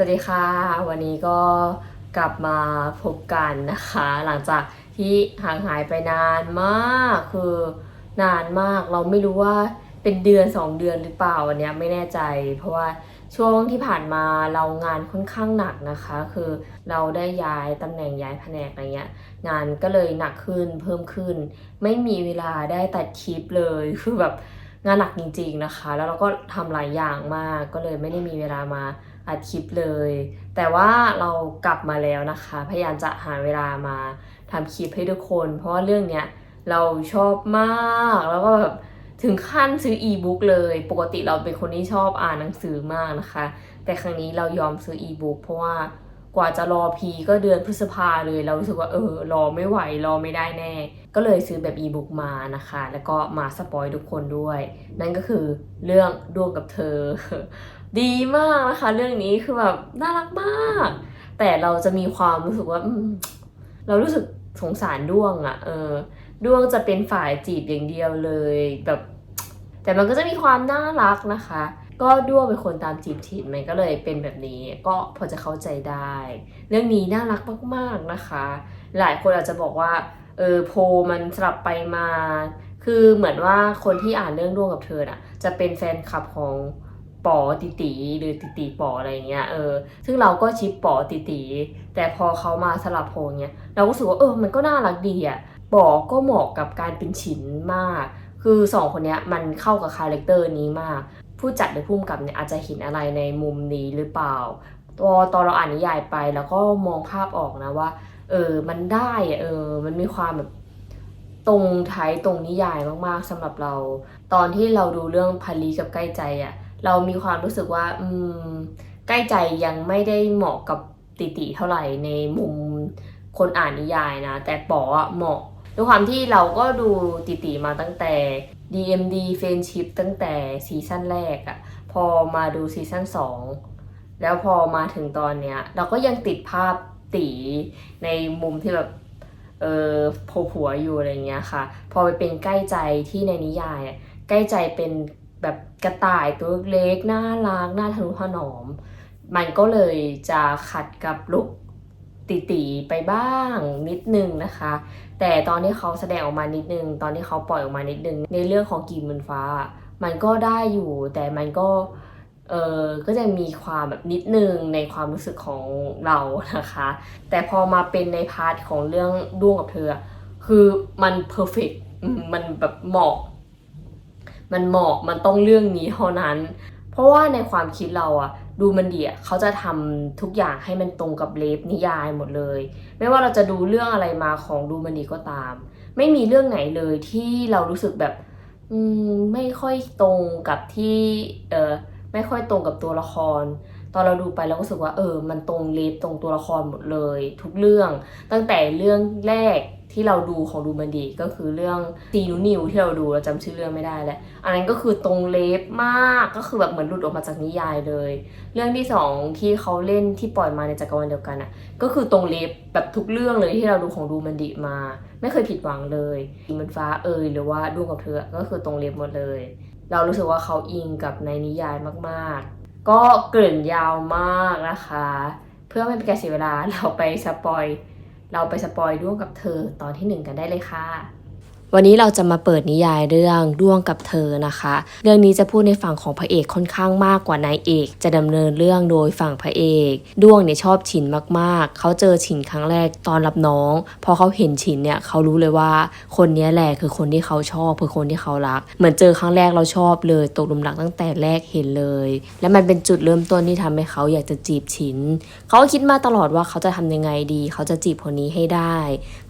สวัสดีค่ะ วันนี้ก็กลับมาพบกันนะคะ หลังจากที่ห่างหายไปนานมากคือนานมากเราไม่รู้ว่าเป็นเดือนสองเดือนหรือเปล่าวันเนี้ยไม่แน่ใจ เพราะว่าช่วงที่ผ่านมาเรางานค่อนข้างหนักนะคะ คือเราได้ย้ายตำแหน่งย้ายแผนกอะไรเงี้ยงานก็เลยหนักขึ้นเพิ่มขึ้น ไม่มีเวลาได้ตัดคลิปเลยคือแบบงานหนักจริง ๆนะคะ แล้วเราก็ทำหลายอย่างมากก็เลยไม่ได้มีเวลามา อัดคลิปเลย แต่ว่าเรากลับมาแล้วนะคะ พยายามจะหาเวลามาทำคลิปให้ทุกคน เพราะว่าเรื่องเนี้ยเราชอบมากแล้วก็แบบถึงขั้นซื้ออีบุ๊กเลย ปกติเราเป็นคนที่ชอบอ่านหนังสือมากนะคะ แต่ครั้งนี้เรายอมซื้ออีบุ๊กเพราะว่ากว่าจะรอพีก็เดือนพฤษภาเลย เรารู้สึกว่าเออรอไม่ไหวรอไม่ได้แน่ ก็เลยซื้อแบบอีบุ๊กมานะคะ แล้วก็มาสปอยทุกคนด้วย นั่นก็คือเรื่องดวงกับเธอ ดีมากนะคะ เรื่องนี้คือแบบน่ารักมาก แต่เราจะมีความรู้สึกว่าเรารู้สึกสงสารด้วงอะ่ะ เออด้วงจะเป็นฝ่ายจีบอย่างเดียวเลยแบบ แต่มันก็จะมีความน่ารักนะคะ ก็ด้วงเป็นคนตามจีบฉินมันก็เลยเป็นแบบนี้ก็พอจะเข้าใจได้ เรื่องนี้น่ารักมากๆนะคะ หลายคนอาจจะบอกว่าเออโพมันสลับไปมา คือเหมือนว่าคนที่อ่านเรื่องด้วงกับเธอน่ะ จะเป็นแฟนคลับของ ปอติตีหรือติตีปออะไรเงี้ยเออซึ่งเราก็ชิปปอติตีแต่พอเขามาสลับโพลเนี้ยเราก็รู้สึกว่าเออมันก็น่ารักดีอะปอก็เหมาะกับการเป็นฉินมาก คือสองคนเนี้ยมันเข้ากับคาแรคเตอร์นี้มาก ผู้จัดหรือผู้กำกับเนี่ยอาจจะเห็นอะไรในมุมนี้หรือเปล่าตอนตอนเราอ่านนิยายไปแล้วก็มองภาพออกนะว่า เออมันได้เออมันมีความแบบตรงไทยตรงนิยายมากๆสำหรับเรา ตอนที่เราดูเรื่องพารีกับใกล้ใจอะ เรามีความรู้สึกว่าอืมใกล้ใจยังไม่ได้เหมาะกับติติเท่าไหร่ในมุมคนอ่านนิยายนะ แต่ป๋ออะเหมาะด้วยความที่เราก็ดูติติมาตั้งแต่ DMD Friendship ตั้งแต่ซีซั่นแรกอะพอมาดูซีซั่น2 แล้วพอมาถึงตอนเนี้ย เราก็ยังติดภาพตีในมุมที่แบบเออโผล่หัวอยู่อะไรเงี้ยค่ะ พอไปเป็นใกล้ใจที่ในนิยาย ใกล้ใจเป็น แบบกระต่ายตัวเล็กน่ารักน่าทะนุถนอม มันก็เลยจะขัดกับลุกตีตีๆไปบ้างนิดนึงนะคะ แต่ตอนที่เขาแสดงออกมานิดนึง ตอนที่เขาปล่อยออกมานิดนึง ในเรื่องของกีบมืนฟ้า มันก็ได้อยู่แต่มันก็เออก็จะมีความแบบนิดนึงในความรู้สึกของเรานะคะ แต่พอมาเป็นในพาร์ทของเรื่องด้วงกับเธอ คือมันเพอร์เฟกมันแบบเหมาะ มันเหมาะมันต้องเรื่องนี้เท่านั้น เพราะว่าในความคิดเราอะดูมันดีอะเขาจะทำทุกอย่างให้มันตรงกับเลฟนิยายหมดเลย ไม่ว่าเราจะดูเรื่องอะไรมาของดูมันดีก็ตาม ไม่มีเรื่องไหนเลยที่เรารู้สึกแบบอืมไม่ค่อยตรงกับที่เออไม่ค่อยตรงกับตัวละคร ตอนเราดูไปเราก็รู้สึกว่าเออ มันตรงเลฟตรงตัวละครหมดเลย ทุกเรื่อง ตั้งแต่เรื่องแรก ที่เราดูของดูมันดีก็คือเรื่องตีนูนิวที่เราดูเราจำชื่อเรื่องไม่ได้แล้วอันนั้นก็คือตรงเลฟมากก็คือแบบเหมือนหลุดออกมาจากนิยายเลย เรื่องที่สองที่เขาเล่นที่ปล่อยมาในจักรวาลเดียวกันอะก็คือตรงเลฟแบบทุกเรื่องเลยที่เราดูของดูมันดีมา ไม่เคยผิดหวังเลยมันฟ้าเอยหรือว่าดวงกับเธอก็คือตรงเลฟหมดเลย เรารู้สึกว่าเขาอิงกับในนิยายมากๆ ก็เกริ่นยาวมากนะคะ เพื่อไม่เป็นการเสียเวลาเราไปสปอย เราไปสปอยด้วมกับเธอตอนที่หนึ่งกันได้เลยค่ะ วันนี้เราจะมาเปิดนิยายเรื่องด้วงกับเธอนะคะ เรื่องนี้จะพูดในฝั่งของพระเอกค่อนข้างมากกว่านายเอก จะดำเนินเรื่องโดยฝั่งพระเอกด้วงเนี่ยชอบฉินมากๆ เขาเจอฉินครั้งแรกตอนรับน้อง พอเขาเห็นฉินเนี่ยเขารู้เลยว่าคนนี้แหละคือคนที่เขาชอบคือคนที่เขารัก เหมือนเจอครั้งแรกเราชอบเลยตกหลุมรักตั้งแต่แรกเห็นเลย และมันเป็นจุดเริ่มต้นที่ทำให้เขาอยากจะจีบฉินเขาคิดมาตลอดว่าเขาจะทำยังไงดี เขาจะจีบคนนี้ให้ได้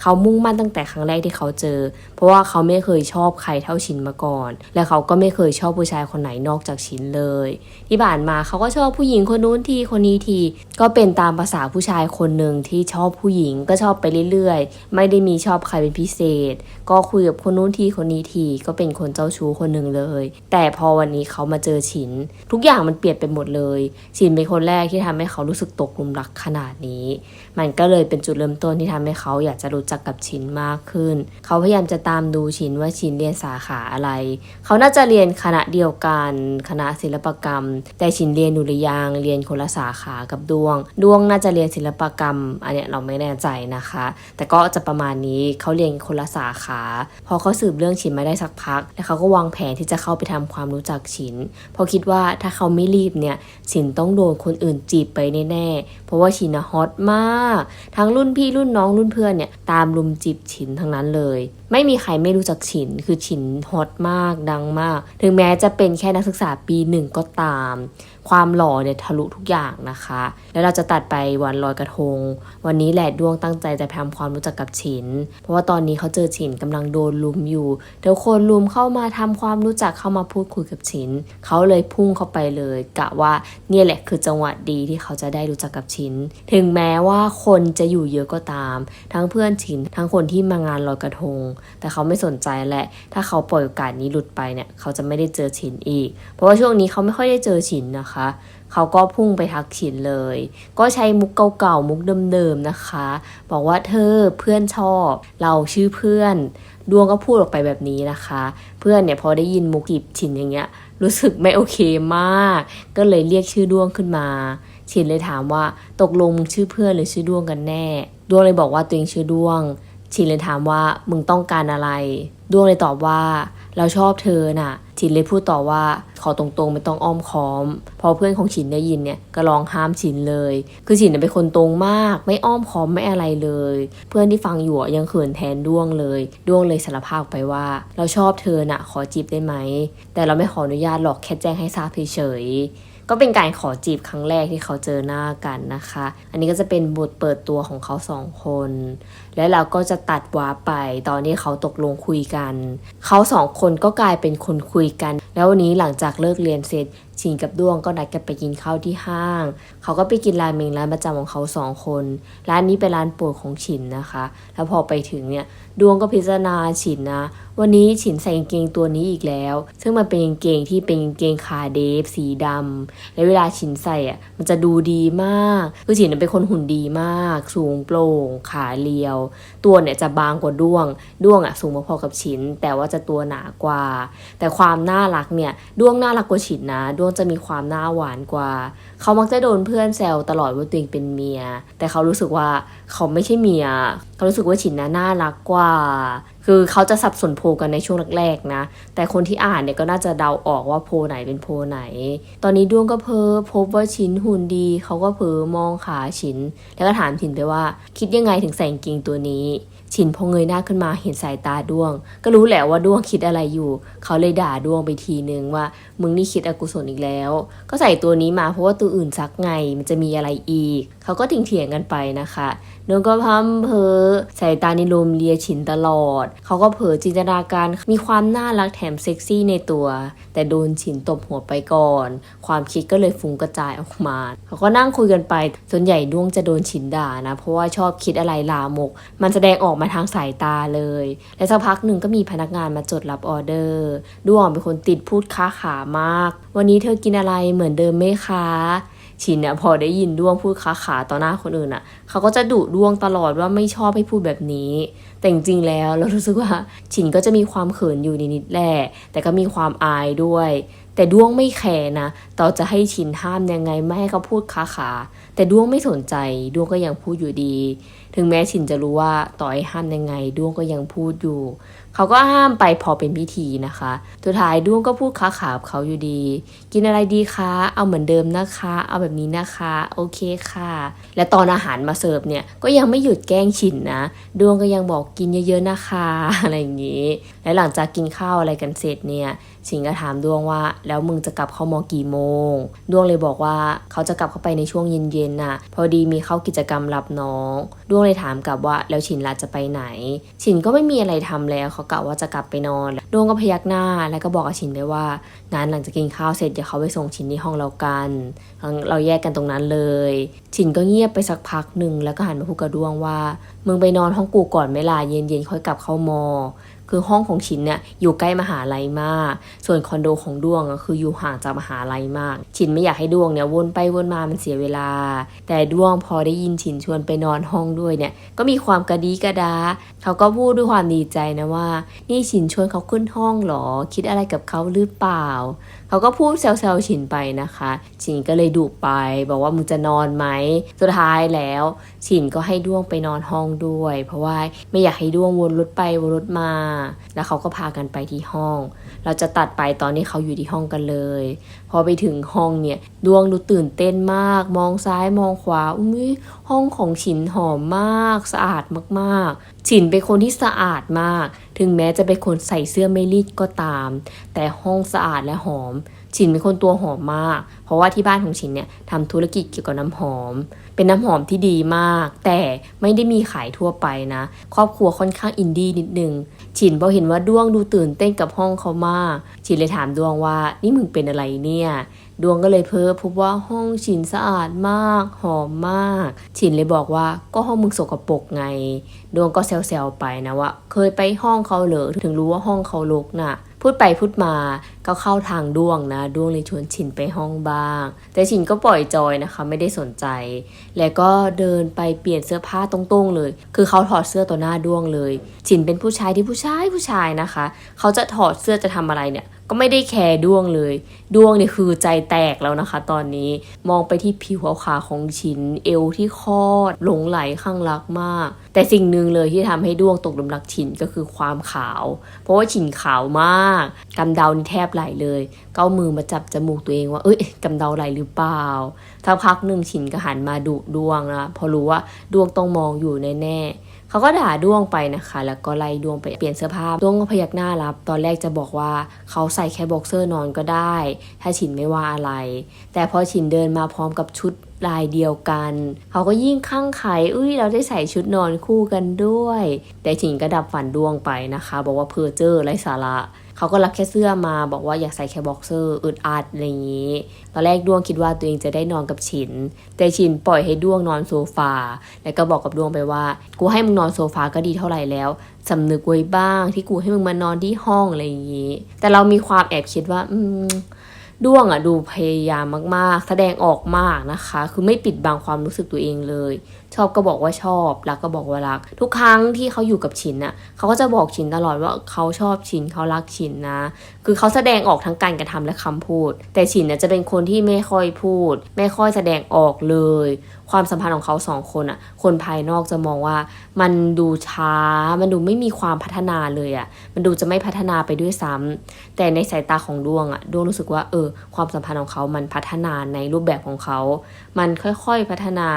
เขามุ่งมั่นตั้งแต่ครั้งแรกที่เขาเจอเพราะว่าเขาไม่เคยชอบใครเท่าชินมาก่อน และเขาก็ไม่เคยชอบผู้ชายคนไหนนอกจากชินเลย ที่ผ่านมาเขาก็ชอบผู้หญิงคนนู้นทีคนนี้ที ก็เป็นตามภาษาผู้ชายคนหนึ่งที่ชอบผู้หญิงก็ชอบไปเรื่อยๆ ไม่ได้มีชอบใครเป็นพิเศษ ก็คุยกับคนนู้นทีคนนี้ทีก็เป็นคนเจ้าชู้คนหนึ่งเลย แต่พอวันนี้เขามาเจอฉินทุกอย่างมันเปลี่ยนไปหมดเลยฉินเป็นคนแรกที่ทำให้เขารู้สึกตกหลุมรักขนาดนี้ มันก็เลยเป็นจุดเริ่มต้นที่ทำให้เขาอยากจะรู้จักกับฉินมากขึ้น เขาพยายามจะตามามดูชินว่าชินเรียนสาขาอะไร เขาน่าจะเรียนคณะเดียวกันคณะศิลปกรรม แต่ชินเรียนดุริยางเรียนคนละสาขากับดวง ดวงน่าจะเรียนศิลปกรรม อันเนี้ยเราไม่แน่ใจนะคะ แต่ก็จะประมาณนี้เขาเรียนคนละสาขา พอเขาสืบเรื่องชินมาได้สักพัก แล้วเขาก็วางแผนที่จะเข้าไปทำความรู้จักชินเพราะคิดว่าถ้าเขาไม่รีบเนี่ยชินต้องโดนคนอื่นจีบไปแน่ๆเพราะว่าชินนฮอตมาก ทั้งรุ่นพี่รุ่นน้องรุ่นเพื่อนเนี่ยตามลุมจีบฉินทั้งนั้นเลย ไม่มีใครไม่รู้จักฉิน คือฉินฮอตมากดังมาก ถึงแม้จะเป็นแค่นักศึกษาปีหนึ่งก็ตาม ความหล่อเนี่ยทะลุทุกอย่างนะคะ แล้วเราจะตัดไปวันลอยกระทง วันนี้แหละดวงตั้งใจจะทำความรู้จักกับฉิน เพราะว่าตอนนี้เขาเจอฉินกำลังโดนลุมอยู่ทุกคนลุมเข้ามาทำความรู้จักเข้ามาพูดคุยกับฉิน เขาเลยพุ่งเข้าไปเลยกะว่าเนี่ยแหละคือจังหวะดีที่เขาจะได้รู้จักกับฉิน ถึงแม้ว่าคนจะอยู่เยอะก็ตาม ทั้งเพื่อนฉิน ทั้งคนที่มางานลอยกระทง แต่เขาไม่สนใจแหละ ถ้าเขาปล่อยโอกาสนี้หลุดไปเนี่ย เขาจะไม่ได้เจอฉินอีก เพราะว่าช่วงนี้เขาไม่ค่อยได้เจอฉินนะคะเขาก็พุ่งไปทักฉินเลย ก็ใช้มุกเก่าๆมุกเดิมๆนะคะ บอกว่าเธอเพื่อนชอบ เราชื่อเพื่อน ดวงก็พูดออกไปแบบนี้นะคะ เพื่อนเนี่ยพอได้ยินมุกจีบฉินอย่างเงี้ย รู้สึกไม่โอเคมาก ก็เลยเรียกชื่อดวงขึ้นมา ฉินเลยถามว่าตกลงมึงชื่อเพื่อนหรือชื่อดวงกันแน่ ดวงเลยบอกว่าตัวเองชื่อดวงฉินเลยถามว่ามึงต้องการอะไร ดวงเลยตอบว่า เราชอบเธอน่ะ ฉินเลยพูดต่อว่าขอตรงๆไม่ต้องอ้อมค้อม พอเพื่อนของฉินได้ยินเนี่ยก็ร้องห้ามฉินเลย คือฉินเป็นคนตรงมาก ไม่อ้อมค้อมไม่อะไรเลย เพื่อนที่ฟังอยู่ยังเขินแทนด้วงเลยด้วงเลยสารภาพไปว่า เราชอบเธอน่ะ ขอจีบได้ไหม แต่เราไม่ขออนุญาตหรอกแค่แจ้งให้ทราบเฉยก็เป็นการขอจีบครั้งแรกที่เขาเจอหน้ากันนะคะ อันนี้ก็จะเป็นบทเปิดตัวของเขาสองคน แล้วเราก็จะตัดวาไปตอนนี้เขาตกลงคุยกัน เขาสองคนก็กลายเป็นคนคุยกัน แล้ววันนี้หลังจากเลิกเรียนเสร็จชินกับด้วงก็นัดกันไปกินข้าวที่ห้าง เขาก็ไปกินราเมงร้านประจำของเขาสองคน ร้านนี้เป็นร้านโปรดของฉินนะคะ แล้วพอไปถึงเนี่ยดวงก็พิจารณาฉินนะ วันนี้ฉินใส่กางเกงตัวนี้อีกแล้ว ซึ่งมันเป็นกางเกงที่เป็นกางเกงขาเดฟสีดำและเวลาฉินใส่อะมันจะดูดีมาก คือฉินเป็นคนหุ่นดีมาก สูงโปร่ง ขาเรียวตัวเนี่ยจะบางกว่าด้วง ด้วงอะสูงพอๆกับฉินแต่ว่าจะตัวหนากว่า แต่ความน่ารักเนี่ยด้วงน่ารักกว่าฉินนะ ด้วงจะมีความน่าหวานกว่า เขามักจะโดนเพื่อนแซวตลอดว่าตัวเองเป็นเมีย แต่เขารู้สึกว่าเขาไม่ใช่เมีย เขารู้สึกว่าฉินนะน่ารักกว่า คือเขาจะสับสนโพลกันในช่วงแรกๆนะ แต่คนที่อ่านเนี่ยก็น่าจะเดาออกว่าโพลไหนเป็นโพลไหน ตอนนี้ดวงก็เพ้อพบว่าชินหุ่นดี เขาก็เพ้อมองขาชิน แล้วก็ถามชินไปว่า คิดยังไงถึงใส่กางเกงตัวนี้ ชินพอเงยหน้าขึ้นมาเห็นสายตาดวง ก็รู้แหละว่าดวงคิดอะไรอยู่ เขาเลยด่าดวงไปทีนึงว่า มึงนี่คิดอกุศลอีกแล้ว ก็ใส่ตัวนี้มาเพราะว่าตัวอื่นซักไงมันจะมีอะไรอีก เขาก็ทิ้งเถียงกันไปนะคะดวงก็พัมเพอสายตานิลมเลียฉินตลอด เขาก็เผลอจินตนาการมีความน่ารักแถมเซ็กซี่ในตัว แต่โดนฉินตบหัวไปก่อน ความคิดก็เลยฟุ้งกระจายออกมา เขาก็นั่งคุยกันไป ส่วนใหญ่ด้วงจะโดนฉินด่านะ เพราะว่าชอบคิดอะไรลามก มันแสดงออกมาทางสายตาเลย และสักพักหนึ่งก็มีพนักงานมาจดรับออเดอร์ด้วงเป็นคนติดพูดค้าขามาก วันนี้เธอกินอะไรเหมือนเดิมไหมคะ ชินเนี่ยพอได้ยินด้วงพูดค้าขาต่อหน้าคนอื่นอะ เขาก็จะดุด้วงตลอดว่าไม่ชอบให้พูดแบบนี้ แต่จริงๆแล้วเรารู้สึกว่าชินก็จะมีความเขินอยู่นิดๆแหละแต่ก็มีความอายด้วย แต่ด้วงไม่แคร์นะต่อจะให้ชินห้ามยังไงไม่ให้เขาพูดค้าขา แต่ด้วงไม่สนใจด้วงก็ยังพูดอยู่ดี ถึงแม้ชินจะรู้ว่าต่อให้ห้ามยังไงด้วงก็ยังพูดอยู่ เขาก็ห้ามไปพอเป็นพิธีนะคะสุดท้ายด้วงก็พูดค้าขาบเขาอยู่ดี กินอะไรดีคะ เอาเหมือนเดิมนะคะ เอาแบบนี้นะคะ โอเคค่ะ และตอนอาหารมาเสิร์ฟเนี่ยก็ยังไม่หยุดแกล้งฉินนะดวงก็ยังบอกกินเยอะๆนะคะอะไรอย่างนี้ และหลังจากกินข้าวอะไรกันเสร็จเนี่ยฉินก็ถามดวงว่า แล้วมึงจะกลับเข้ามอกี่โมง ดวงเลยบอกว่าเขาจะกลับเข้าไปในช่วงเย็นๆน่ะ พอดีมีเข้ากิจกรรมรับน้อง ดวงเลยถามกลับว่าแล้วฉินล่ะจะไปไหน ฉินก็ไม่มีอะไรทำแล้วเขากะว่าจะกลับไปนอน ดวงก็พยักหน้าแล้วก็บอกกับฉินไปว่างั้นหลังจากกินข้าวเสร็จเดี๋ยวเขาไปส่งฉินที่ห้องเรากัน เราแยกกันตรงนั้นเลย ฉินก็เงียบไปสักพักหนึ่งแล้วก็หันมาพูดกับดวงว่า มึงไปนอนห้องกูก่อนไหมล่ะเย็นๆค่อยกลับเข้ามอ คือห้องของฉินเนี่ยอยู่ใกล้มหาลัยมาก ส่วนคอนโดของดวงอะคืออยู่ห่างจากมหาลัยมากฉินไม่อยากให้ดวงเนี่ยวนไปวนมามันเสียเวลา แต่ดวงพอได้ยินฉินชวนไปนอนห้องด้วยเนี่ยก็มีความกระดีกระดา เขาก็พูดด้วยความดีใจนะว่า นี่ฉินชวนเขาขึ้นห้องเหรอ คิดอะไรกับเขาหรือเปล่า เขาก็พูดแซวๆฉินไปนะคะฉินก็เลยดุไป บอกว่ามึงจะนอนไหมสุดท้ายแล้วฉินก็ให้ด้วงไปนอนห้องด้วย เพราะว่าไม่อยากให้ด้วงวนรถไปวนรถมา แล้วเขาก็พากันไปที่ห้อง เราจะตัดไปตอนที่เขาอยู่ที่ห้องกันเลย พอไปถึงห้องเนี่ยดวงดูตื่นเต้นมาก มองซ้ายมองขวาอุ้ยห้องของฉินหอมมาก สะอาดมากๆ ฉินเป็นคนที่สะอาดมาก ถึงแม้จะเป็นคนใส่เสื้อไม่รีดก็ตาม แต่ห้องสะอาดและหอม ฉินเป็นคนตัวหอมมาก เพราะว่าที่บ้านของฉินเนี่ยทำธุรกิจเกี่ยวกับน้ำหอม เป็นน้ำหอมที่ดีมาก แต่ไม่ได้มีขายทั่วไปนะ ครอบครัวค่อนข้างอินดี้นิดนึง ฉินพอเห็นว่าด้วงดูตื่นเต้นกับห้องเขามาก ฉินเลยถามดวงว่านี่มึงเป็นอะไรเนี่ยดวงก็เลยเพ้อพบว่าห้องฉินสะอาดมาก หอมมาก ฉินเลยบอกว่าก็ห้องมึงสกปรกไง ดวงก็แซวๆไปนะว่าเคยไปห้องเขาเหรอถึงรู้ว่าห้องเขารกน่ะ พูดไปพูดมาก็เข้าทางด้วงนะด้วงเลยชวนฉินไปห้องบ้าง แต่ฉินก็ปล่อยจอยนะคะ ไม่ได้สนใจ แล้วก็เดินไปเปลี่ยนเสื้อผ้าตรงๆเลย คือเขาถอดเสื้อต่อหน้าด้วงเลยฉินเป็นผู้ชายที่ผู้ชายผู้ชายนะคะ เขาจะถอดเสื้อจะทำอะไรเนี่ย ก็ไม่ได้แคร์ดวงเลย ดวงเนี่ยคือใจแตกแล้วนะคะ ตอนนี้มองไปที่ผิวขาวของฉินเอวที่คลอดหลงไหลข้างรักมาก แต่สิ่งหนึ่งเลยที่ทำให้ดวงตกหลุมรักฉินก็คือความขาว เพราะว่าฉินขาวมากกำเดานี่แทบไหลเลย เก้ามือมาจับจมูกตัวเองว่าเอ้ยกำเดาไหลหรือเปล่าสักพักหนึ่งฉินก็หันมาดุดวงนะพอรู้ว่าดวงต้องมองอยู่แน่ๆ เขาก็ด่าด้วงไปนะคะ แล้วก็ไล่ด้วงไปเปลี่ยนเสื้อผ้าด้วงก็พยักหน้ารับ ตอนแรกจะบอกว่าเขาใส่แค่บ็อกเซอร์นอนก็ได้ ถ้าฉินไม่ว่าอะไร แต่พอฉินเดินมาพร้อมกับชุดลายเดียวกัน เขาก็ยิ่งข้างไขอุ้ยเราได้ใส่ชุดนอนคู่กันด้วย แต่ฉินก็ดับฝันดวงไปนะคะ บอกว่าเพอเจอไรสาระ เขาก็รับแค่เสื้อมาบอกว่าอยากใส่แค่บ็อกเซอร์อึดอัดอะไรอย่างนี้ตอนแรกด้วงคิดว่าตัวเองจะได้นอนกับฉิน แต่ฉินปล่อยให้ด้วงนอนโซฟา แล้วก็บอกกับด้วงไปว่า กูให้มึงนอนโซฟาก็ดีเท่าไหร่แล้วสำนึกไว้บ้าง ที่กูให้มึงมานอนที่ห้องอะไรอย่างนี้ แต่เรามีความแอบคิดว่า อืมด้วงอะดูพยายามมากๆ แสดงออกมากนะคะ คือไม่ปิดบังความรู้สึกตัวเองเลย ชอบก็บอกว่าชอบรักก็บอกว่ารัก ทุกครั้งที่เขาอยู่กับฉินน่ะเขาก็จะบอกฉินตลอดว่าเขาชอบฉินเขารักฉินนะ คือเขาแสดงออกทั้งการกระทำและคำพูด แต่ฉินน่ะจะเป็นคนที่ไม่ค่อยพูด ไม่ค่อยแสดงออกเลย ความสัมพันธ์ของเขาสองคนอะ คนภายนอกจะมองว่ามันดูช้า มันดูไม่มีความพัฒนาเลยอะ มันดูจะไม่พัฒนาไปด้วยซ้ำแต่ในสายตาของดวงอะดวงรู้สึกว่าเออ ความสัมพันธ์ของเขามันพัฒนาในรูปแบบของเขา มันค่อยๆพัฒนา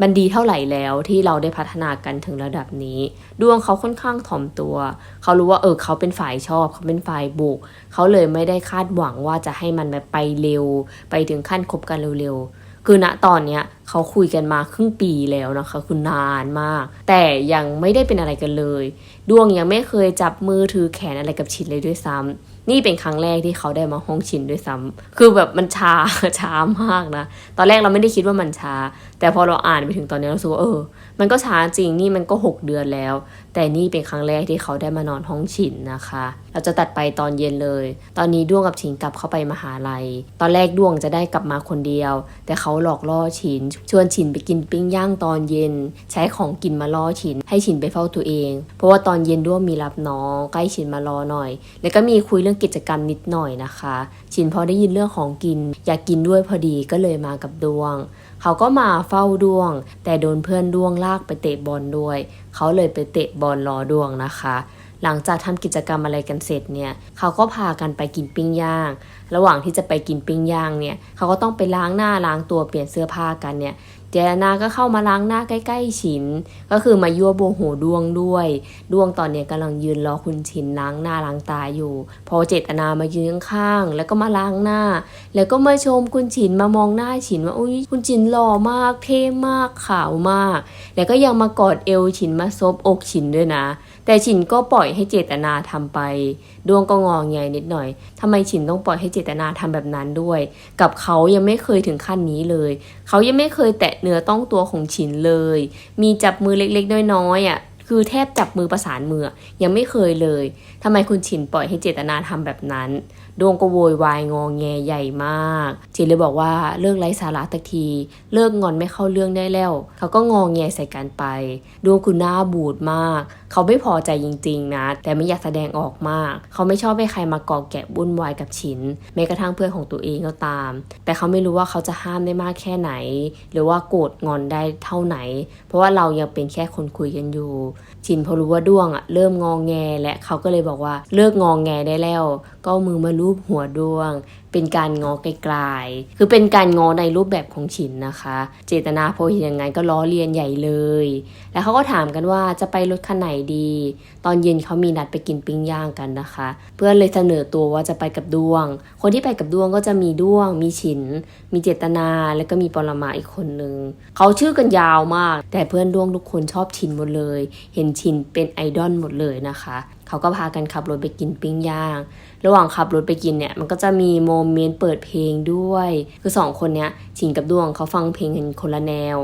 มันดีเท่าไหร่แล้วที่เราได้พัฒนากันถึงระดับนี้ ดวงเขาค่อนข้างถ่อมตัว เขารู้ว่าเออเขาเป็นฝ่ายชอบ เขาเป็นฝ่ายบุก เขาเลยไม่ได้คาดหวังว่าจะให้มันแบบไปเร็ว ไปถึงขั้นคบกันเร็วๆ คือณตอนเนี้ยเขาคุยกันมาครึ่งปีแล้วนะคะคือนานมาก แต่ยังไม่ได้เป็นอะไรกันเลย ดวงยังไม่เคยจับมือถือแขนอะไรกับชินเลยด้วยซ้ำ นี่เป็นครั้งแรกที่เขาได้มาห้องชินด้วยซ้ำคือแบบมันช้าช้ามากนะ ตอนแรกเราไม่ได้คิดว่ามันช้าแต่พอเราอ่านไปถึงตอนนี้เราสึกว่าเออ มันก็ช้าจริงนี่มันก็ 6 เดือนแล้ว แต่นี่เป็นครั้งแรกที่เขาได้มานอนห้องชินนะคะ เราจะตัดไปตอนเย็นเลย ตอนนี้ด้วงกับฉินกลับเข้าไปมหาลัย ตอนแรกด้วงจะได้กลับมาคนเดียว แต่เขาหลอกล่อฉิน ชวนฉินไปกินปิ้งย่างตอนเย็น ใช้ของกินมาล่อฉิน ให้ฉินไปเฝ้าตัวเอง เพราะว่าตอนเย็นด้วงมีรับน้องใกล้ฉินมารอหน่อย แล้วก็มีคุยเรื่องกิจกรรมนิดหน่อยนะคะ ฉินพอได้ยินเรื่องของกิน อยากกินด้วยพอดีก็เลยมากับดวงเขาก็มาเฝ้าดวง แต่โดนเพื่อนดวงลากไปเตะบอลด้วย เขาเลยไปเตะบอลรอดวงนะคะ หลังจากทำกิจกรรมอะไรกันเสร็จเนี่ยเขาก็พากันไปกินปิ้งย่าง ระหว่างที่จะไปกินปิ้งย่างเนี่ยเขาก็ต้องไปล้างหน้าล้างตัวเปลี่ยนเสื้อผ้ากันเนี่ยเจนาก็เข้ามาล้างหน้าใกล้ๆฉิน ก็คือมายั่วโบโหดวงด้วย ดวงตอนนี้ยกำลังยืนรอคุณฉินล้างหน้าล้างตาอยู่ พอเจตนามายืนข้างๆแล้วก็มาล้างหน้า แล้วก็มาชมคุณฉินมามองหน้าฉินว่าอุ้ยคุณฉินหล่อมากเท่มากขาวมาก แล้วก็ยังมากอดเอวฉินมาซบอกฉินด้วยนะ แต่ฉินก็ปล่อยให้เจตนาทำไป ดวงก็งองไงนิดหน่อยทำไมฉินต้องปล่อยให้เจตนาทำแบบนั้นด้วย กับเขายังไม่เคยถึงขั้นนี้เลย เขายังไม่เคยแตะเนื้อต้องตัวของฉินเลย มีจับมือเล็กๆน้อยๆอะคือแทบจับมือประสานมือยังไม่เคยเลยทำไมคุณฉินปล่อยให้เจตนาทำแบบนั้น ดวงก็โวยวายงองแงใหญ่มากฉินเลยบอกว่าเลิกไร้สาระตักที เลิกงอนไม่เข้าเรื่องได้แล้ว เขาก็งองแงใส่กันไป ดวงคุณหน้าบูดมาก เขาไม่พอใจจริงๆนะ แต่ไม่อยากแสดงออกมาก เขาไม่ชอบให้ใครมาก่อแกะวุ่นวายกับฉินแม้กระทั่งเพื่อนของตัวเองก็ตาม แต่เขาไม่รู้ว่าเขาจะห้ามได้มากแค่ไหน หรือว่าโกรธงอนได้เท่าไหน เพราะว่าเรายังเป็นแค่คนคุยกันอยู่ชินพอรู้ว่าด้วงอะเริ่มงองแงและเขาก็เลยบอกว่าเลิกงองแงได้แล้ว ก็มือมาลูบหัวดวง เป็นการงอไกลๆคือเป็นการงอในรูปแบบของฉินนะคะ เจตนาโพเห็นอย่างนั้นก็ล้อเลียนใหญ่เลย แล้วเขาก็ถามกันว่าจะไปรถคันไหนดี ตอนเย็นเขามีนัดไปกินปิ้งย่างกันนะคะ เพื่อนเลยเสนอตัวว่าจะไปกับดวง คนที่ไปกับดวงก็จะมีดวง มีฉิน มีเจตนาแล้วก็มีปรมาอีกคนนึงเขาชื่อกันยาวมาก แต่เพื่อนดวงทุกคนชอบชินหมดเลย เห็นชินเป็นไอดอลหมดเลยนะคะ เขาก็พากันขับรถไปกินปิ้งย่าง ระหว่างขับรถไปกินเนี่ยมันก็จะมีโมเมนต์เปิดเพลงด้วย คือสองคนเนี้ยชินกับดวงเขาฟังเพลงกันคนละแนว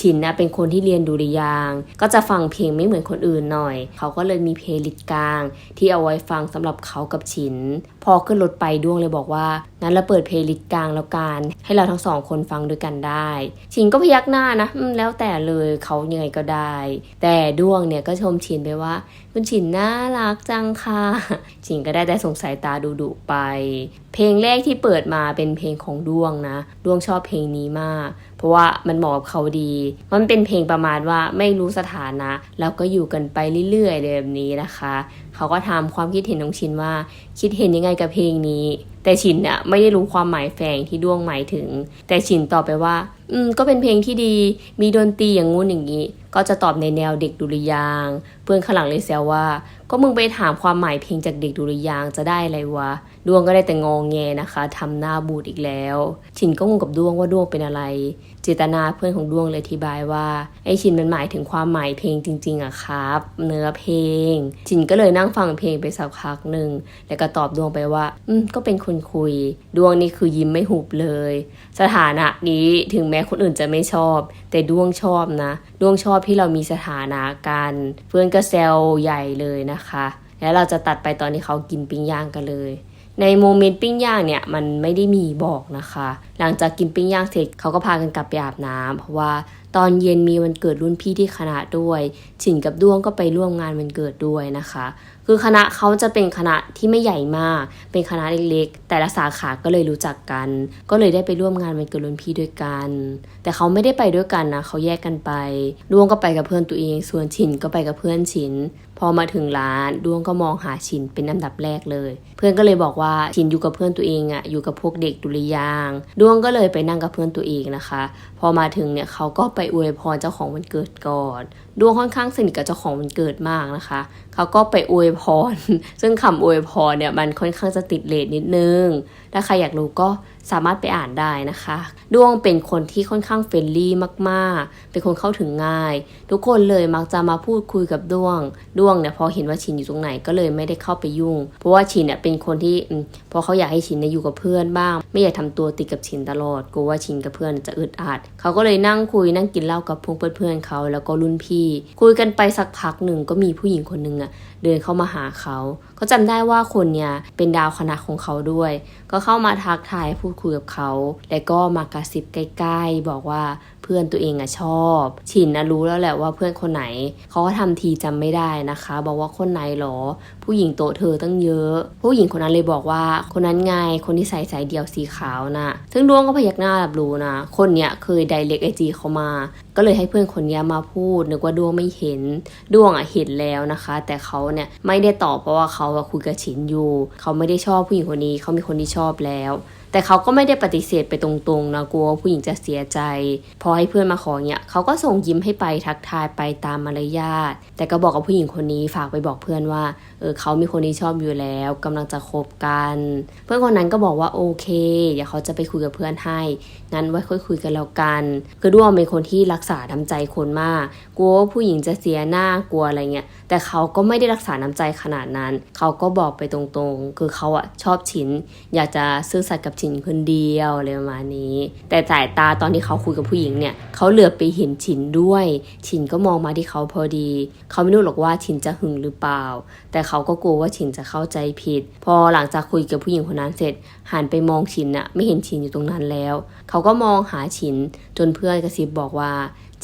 ชินนะเป็นคนที่เรียนดุริยาง ก็จะฟังเพลงไม่เหมือนคนอื่นหน่อย เขาก็เลยมีเพลย์ลิสต์กลาง ที่เอาไว้ฟังสำหรับเขากับชิน พอขึ้นรถไปด้วงเลยบอกว่า งั้นเราเปิดเพลย์ลิสต์กลางแล้วกันให้เราทั้งสองคนฟังด้วยกันได้ ชินก็พยักหน้านะแล้วแต่เลยเขายังไงก็ได้ แต่ด้วงเนี่ยก็ชมชินไปว่า คุณชินน่ารักจังค่ะ ชินก็ได้แต่สงสัยตาดุดุๆไป เพลงแรกที่เปิดมาเป็นเพลงของด้วงนะด้วงชอบเพลงนี้มาก เพราะว่ามันเหมาะกับเขาดี มันเป็นเพลงประมาณว่าไม่รู้สถานะ แล้วก็อยู่กันไปเรื่อยๆแบบนี้นะคะ เขาก็ถามความคิดเห็นน้องชินว่า คิดเห็นยังไงกับเพลงนี้แต่ชินน่ะไม่ได้รู้ความหมายแฝงที่ด้วงหมายถึง แต่ชินตอบไปว่า อืมก็เป็นเพลงที่ดี มีดนตรีอย่างงู้นอย่างนี้ ก็จะตอบในแนวเด็กดุริยาง เพื่อนข้างหลังเลยแซวว่า ก็มึงไปถามความหมายเพลงจากเด็กดุริยางจะได้อะไรวะดวงก็ได้แต่งองแงนะคะทำหน้าบูดอีกแล้วชินก็งงกับดวงว่าดวงเป็นอะไร จตนาเพื่อนของดวงเลยอธิบายว่า ไอชินมันหมายถึงความหมายเพลงจริง ๆอะครับ เนื้อเพลง ชินก็เลยนั่งฟังเพลงไปสักพักหนึ่งแล้วก็ตอบดวงไปว่า อืมก็เป็นคนคุย ดวงนี่คือยิ้มไม่หุบเลย สถานะนี้ถึงแม้คนอื่นจะไม่ชอบ แต่ดวงชอบนะ ดวงชอบที่เรามีสถานะกัน เพื่อนก็แซวใหญ่เลยนะคะ แล้วเราจะตัดไปตอนที่เขากินปิ้งย่างกันเลยในโมเมนต์ปิ้งย่างเนี่ยมันไม่ได้มีบอกนะคะ หลังจากกินปิ้งย่างเสร็จเขาก็พากันกลับไปอาบน้ำเพราะว่าตอนเย็นมีวันเกิดรุ่นพี่ที่คณะด้วยฉินกับด้วงก็ไปร่วมงานวันเกิดด้วยนะคะ คือคณะเขาจะเป็นคณะที่ไม่ใหญ่มาก เป็นคณะเล็กๆ แต่ละสาขาก็เลยรู้จักกัน ก็เลยได้ไปร่วมงานวันเกิดรุ่นพี่ด้วยกัน แต่เขาไม่ได้ไปด้วยกันนะเขาแยกกันไปด้วงก็ไปกับเพื่อนตัวเอง ส่วนฉินก็ไปกับเพื่อนฉินพอมาถึงร้านด้วงก็มองหาชินเป็นอันดับแรกเลย เพื่อนก็เลยบอกว่าชินอยู่กับเพื่อนตัวเองอะอยู่กับพวกเด็กดุริยางค์ด้วงก็เลยไปนั่งกับเพื่อนตัวเองนะคะพอมาถึงเนี่ยเขาก็ไปอวยพรเจ้าของวันเกิดก่อนดวงค่อนข้างสนิทกับเจ้าของวันเกิดมากนะคะ เขาก็ไปอวยพร ซึ่งคำอวยพรเนี่ยมันค่อนข้างจะติดเลทนิดนึง ถ้าใครอยากรู้ก็สามารถไปอ่านได้นะคะ ดวงเป็นคนที่ค่อนข้างเฟรนลี่มากๆ เป็นคนเข้าถึงง่าย ทุกคนเลยมักจะมาพูดคุยกับดวง ดวงเนี่ยพอเห็นว่าชินอยู่ตรงไหนก็เลยไม่ได้เข้าไปยุ่ง เพราะว่าชินเนี่ยเป็นคนที่พอเขาอยากให้ชินเนี่ยอยู่กับเพื่อนบ้าง ไม่อยากทำตัวติดกับชินตลอดกลัวว่าชินกับเพื่อนจะอึดอัด เขาก็เลยนั่งคุยนั่งกินเหล้ากับพวกเพื่อนๆเขาแล้วก็รุ่นพี่ คุยกันไปสักพักหนึ่งก็มีผู้หญิงคนหนึ่งอะเดินเข้ามาหาเขาเขาจำได้ว่าคนเนี่ยเป็นดาวคณะของเขาด้วย ก็เข้ามาทักทายพูดคุยกับเขา แล้วก็มากระซิบใกล้ๆ บอกว่าเพื่อนตัวเองอะชอบชินนะรู้แล้วแหละว่าเพื่อนคนไหนเขาก็ทำทีจำไม่ได้นะคะ บอกว่าคนไหนหรอ ผู้หญิงโตเธอตั้งเยอะ ผู้หญิงคนนั้นเลยบอกว่า คนนั้นไงคนที่ใส่สายเดี่ยวสีขาวนะซึ่งดวงก็พยักหน้ารับรู้นะ คนเนี้ยเคยไดเรกไอจีเขามา ก็เลยให้เพื่อนคนนี้มาพูดนึกว่าดวงไม่เห็น ดวงอะเห็นแล้วนะคะ แต่เขาเนี่ยไม่ได้ตอบเพราะว่าเขาคุยกับฉินอยู่ เขาไม่ได้ชอบผู้หญิงคนนี้เขามีคนที่ชอบแล้ว แต่เขาก็ไม่ได้ปฏิเสธไปตรงๆนะกลัวว่าผู้หญิงจะเสียใจ พอให้เพื่อนมาขอเนี่ยเขาก็ส่งยิ้มให้ไปทักทายไปตามมารยาท แต่ก็บอกกับผู้หญิงคนนี้ฝากไปบอกเพื่อนว่าเออเขามีคนที่ชอบอยู่แล้วกำลังจะคบกัน เพื่อนคนนั้นก็บอกว่าโอเคเดี๋ยวเขาจะไปคุยกับเพื่อนให้งั้นไว้ค่อยคุยกันแล้วกัน คือด้วงเป็นคนที่รักษาน้ำใจคนมาก กลัวว่าผู้หญิงจะเสียหน้ากลัวอะไรเงี้ยแต่เขาก็ไม่ได้รักษาน้ำใจขนาดนั้น เขาก็บอกไปตรงๆ คือเขาอะชอบฉิน อยากจะซื่อสัตย์กับฉินคนเดียวอะไรประมาณนี้ แต่สายตาตอนที่เขาคุยกับผู้หญิงเนี่ยเขาเหลือบไปเห็นฉินด้วย ฉินก็มองมาที่เขาพอดี เขาไม่รู้หรอกว่าฉินจะหึงหรือเปล่า แต่เขาก็กลัวว่าฉินจะเข้าใจผิด พอหลังจากคุยกับผู้หญิงคนนั้นเสร็จ หันไปมองฉินอะไม่เห็นฉินอยู่ตรงนั้นแล้ว เขาก็มองหาฉินจนเพื่อนกระซิบบอกว่า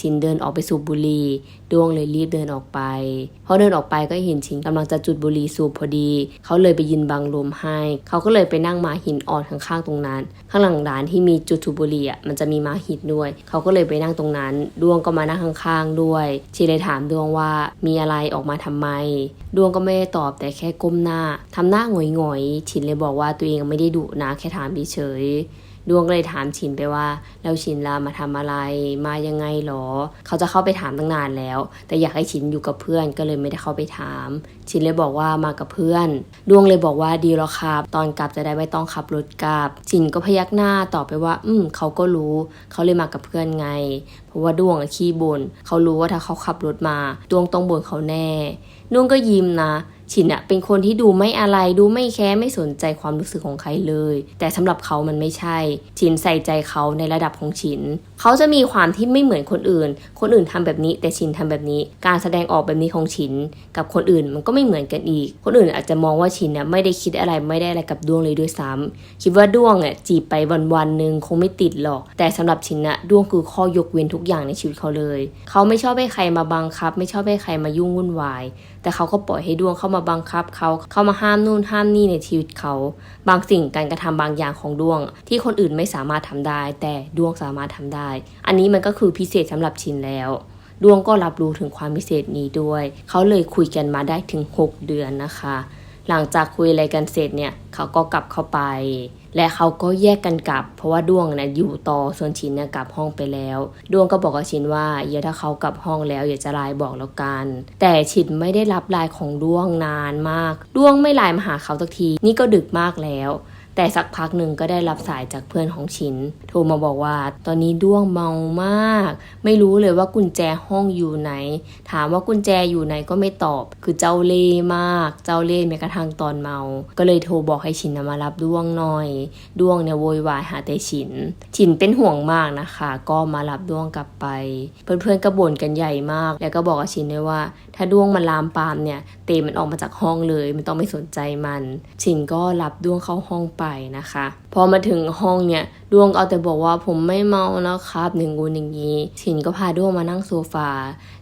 ชินเดินออกไปสูบบุหรี่ดวงเลยรีบเดินออกไปพอเดินออกไปก็เห็นชินกำลังจะจุดบุหรี่สูบพอดี เขาเลยไปยินบังลมให้ เขาก็เลยไปนั่งมาหินอ่อนข้างๆตรงนั้น ข้างหลังร้านที่มีจุดสูบบุหรี่อะมันจะมีมาหินด้วย เขาก็เลยไปนั่งตรงนั้น ดวงก็มานั่งข้างๆด้วย ชินเลยถามดวงว่ามีอะไรออกมาทำไม ดวงก็ไม่ได้ตอบแต่แค่ก้มหน้าทำหน้าหงอยๆชินเลยบอกว่าตัวเองไม่ได้ดุนะแค่ถามเฉย ดวงก็เลยถามชินไปว่า แล้วชินลามาทำอะไร มายังไงหรอ เขาจะเข้าไปถามตั้งนานแล้ว แต่อยากให้ชินอยู่กับเพื่อนก็เลยไม่ได้เข้าไปถาม ชินเลยบอกว่ามากับเพื่อน ดวงเลยบอกว่าดีแล้วครับ ตอนกลับจะได้ไม่ต้องขับรถกลับ ชินก็พยักหน้าตอบไปว่า อืมเขาก็รู้เขาเลยมากับเพื่อนไง เพราะว่าดวงขี้บน่นเขารู้ว่าถ้าเขาขับรถมา ดวงต้องบ่นเขาแน่ดวงก็ยิ้มนะฉินอะเป็นคนที่ดูไม่อะไรดูไม่แคร์ไม่สนใจความรู้สึกของใครเลย แต่สำหรับเขามันไม่ใช่ฉินใส่ใจเขาในระดับของฉินเขาจะมีความที่ไม่เหมือนคนอื่น คนอื่นทำแบบนี้ แต่ฉินทำแบบนี้ การแสดงออกแบบนี้ของฉินกับคนอื่นมันก็ไม่เหมือนกันอีก คนอื่นอาจจะมองว่าฉินเนี่ยไม่ได้คิดอะไรไม่ได้อะไรกับดวงเลยด้วยซ้ำคิดว่าดวงอะจีบไปวันวันๆหนึ่งคงไม่ติดหรอก แต่สำหรับฉินอะดวงคือข้อยกเว้นทุกอย่างในชีวิตเขาเลย เขาไม่ชอบให้ใครมาบังคับ ไม่ชอบให้ใครมายุ่งวุ่นวาย แต่เขาก็ปล่อยให้ดวงเข้ามาบังคับเขาเข้ามาห้ามนู่นห้ามนี่ในชีวิตเขา บางสิ่งการกระทำบางอย่างของดวง ที่คนอื่นไม่สามารถทำได้ แต่ดวงสามารถทำได้อันนี้มันก็คือพิเศษสำหรับชินแล้ว ดวงก็รับรู้ถึงความพิเศษนี้ด้วย เขาเลยคุยกันมาได้ถึง 6 เดือนนะคะ หลังจากคุยอะไรกันเสร็จเนี่ยเขาก็กลับเข้าไป และเขาก็แยกกันกลับ เพราะว่าดวงนะอยู่ต่อส่วนชินเนี่ยกลับห้องไปแล้ว ดวงก็บอกกับชินว่าอย่าถ้าเขากลับห้องแล้วอย่าจะไลน์บอกแล้วกัน แต่ชินไม่ได้รับไลน์ของดวงนานมาก ดวงไม่ไลน์มาหาเขาสักที นี่ก็ดึกมากแล้ว แต่สักพักหนึ่งก็ได้รับสายจากเพื่อนของชินโทรมาบอกว่า ตอนนี้ด้วงเมามาก ไม่รู้เลยว่ากุญแจห้องอยู่ไหน ถามว่ากุญแจอยู่ไหนก็ไม่ตอบ คือเจ้าเล่ห์มาก เจ้าเล่ห์แม้กระทั่งตอนเมา ก็เลยโทรบอกให้ชินน่ะมารับด้วงหน่อย ด้วงเนี่ยโวยวายหาแต่ฉินฉินเป็นห่วงมากนะคะ ก็มารับด้วงกลับไป เพื่อนๆก็บ่นกันใหญ่มาก แล้วก็บอกกับชินด้วยว่า ถ้าด้วงมันลามปามเนี่ยเตมันออกมาจากห้องเลยไม่ต้องไม่สนใจมัน ชินก็รับด้วงเข้าห้องไปนะคะ พอมาถึงห้องเนี่ยดวงเอาแต่บอกว่าผมไม่เมานะครับหนึ่งกูอย่างนี้ชินก็พาด้วงมานั่งโซฟา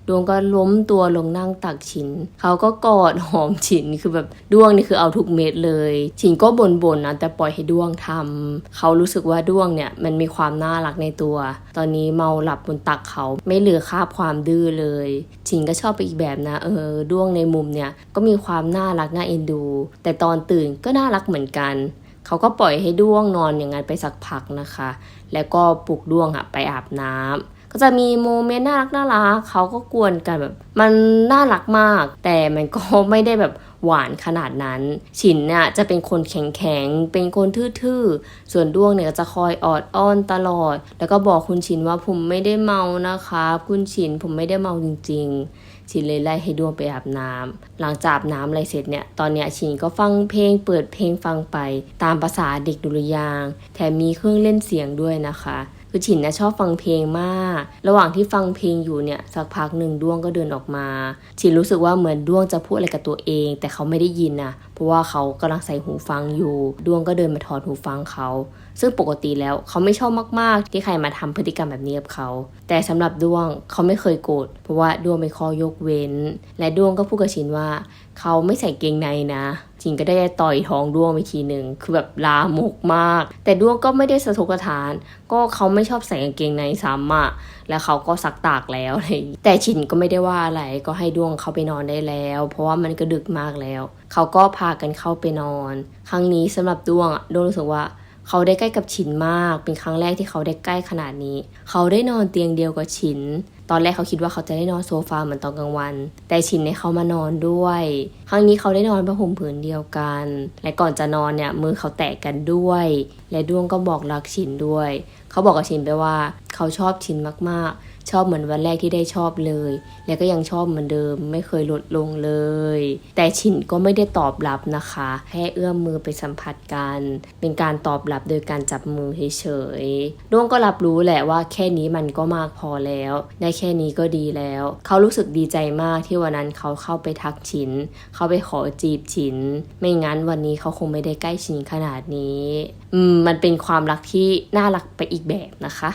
ดวงก็ล้มตัวลงนั่งตักฉินเขาก็กอดหอมฉินคือแบบดวงนี่คือเอาทุกเม็ดเลย ฉินก็บ่นๆนะแต่ปล่อยให้ดวงทำเขารู้สึกว่าดวงเนี่ยมันมีความน่ารักในตัว ตอนนี้เมาหลับบนตักเขาไม่เหลือคาบความดื้อเลย ฉินก็ชอบไปอีกแบบนะ เออดวงในมุมเนี่ยก็มีความน่ารักน่าเอ็นดู แต่ตอนตื่นก็น่ารักเหมือนกัน เขาก็ปล่อยให้ด้วงนอนอย่างนั้นไปสักพักนะคะ แล้วก็ปลุกด้วงอะไปอาบน้ำก็จะมีโมเมนต์น่ารักน่ารักเขาก็กวนกันแบบมันน่ารักมาก แต่มันก็ไม่ได้แบบหวานขนาดนั้น ฉินเนี่ยจะเป็นคนแข็งแข็งๆเป็นคนทื่อๆ ส่วนด้วงเนี่ยจะคอยออดอ้อนตลอด แล้วก็บอกคุณฉินว่าผมไม่ได้เมานะคะ คุณฉินผมไม่ได้เมาจริงๆ ชินเลยไล่ให้ด้วงไปอาบน้ำหลังจากอาบน้ำอะไรเสร็จเนี่ยตอนเนี้ยชินก็ฟังเพลงเปิดเพลงฟังไป ตามภาษาเด็กดุริยางแถมมีเครื่องเล่นเสียงด้วยนะคะ คือฉินนะชอบฟังเพลงมาก ระหว่างที่ฟังเพลงอยู่เนี่ยสักพักหนึ่งด้วงก็เดินออกมา ฉินรู้สึกว่าเหมือนด้วงจะพูดอะไรกับตัวเอง แต่เขาไม่ได้ยินนะเพราะว่าเขากำลังใส่หูฟังอยู่ด้วงก็เดินมาถอดหูฟังเขา ซึ่งปกติแล้วเขาไม่ชอบมากๆ ที่ใครมาทำพฤติกรรมแบบนี้กับเขา แต่สำหรับด้วงเขาไม่เคยโกรธเพราะว่าด้วงเป็นข้อยกเว้น และด้วงก็พูดกับชินว่า เขาไม่ใส่เกงในนะ ชินก็ได้ต่อยท้องด้วงไปทีหนึ่งคือแบบลามกมาก แต่ด้วงก็ไม่ได้สะทกสถาน ก็เขาไม่ชอบใส่กางเกงในซ้ำอะแล้วเขาก็ซักตากแล้วอะไรอย่างงี้แต่ชินก็ไม่ได้ว่าอะไรก็ให้ด้วงเขาไปนอนได้แล้ว เพราะว่ามันก็ดึกมากแล้ว เขาก็พากันเข้าไปนอน ครั้งนี้สำหรับด้วงอะด้วงรู้สึกว่าเขาได้ใกล้กับฉินมาก เป็นครั้งแรกที่เขาได้ใกล้ขนาดนี้ เขาได้นอนเตียงเดียวกับฉินตอนแรกเขาคิดว่าเขาจะได้นอนโซฟาเหมือนตอนกลางวัน แต่ชินให้เขามานอนด้วย ครั้งนี้เขาได้นอนผ้าห่มผืนเดียวกัน และก่อนจะนอนเนี่ยมือเขาแตะกันด้วย และด้วงก็บอกรักชินด้วย เขาบอกกับชินไปว่า เขาชอบชินมากๆ ชอบเหมือนวันแรกที่ได้ชอบเลย และก็ยังชอบเหมือนเดิม ไม่เคยลดลงเลย แต่ชินก็ไม่ได้ตอบรับนะคะแค่เอื้อมมือไปสัมผัสกัน เป็นการตอบรับโดยการจับมือเฉยๆด้วงก็รับรู้แหละว่าแค่นี้มันก็มากพอแล้ว ได้แค่นี้ก็ดีแล้ว เขารู้สึกดีใจมากที่วันนั้นเขาเข้าไปทักชินเขาไปขอจีบชินไม่งั้นวันนี้เขาคงไม่ได้ใกล้ชินขนาดนี้ อืมมันเป็นความรักที่น่ารักไปอีกแบบนะคะ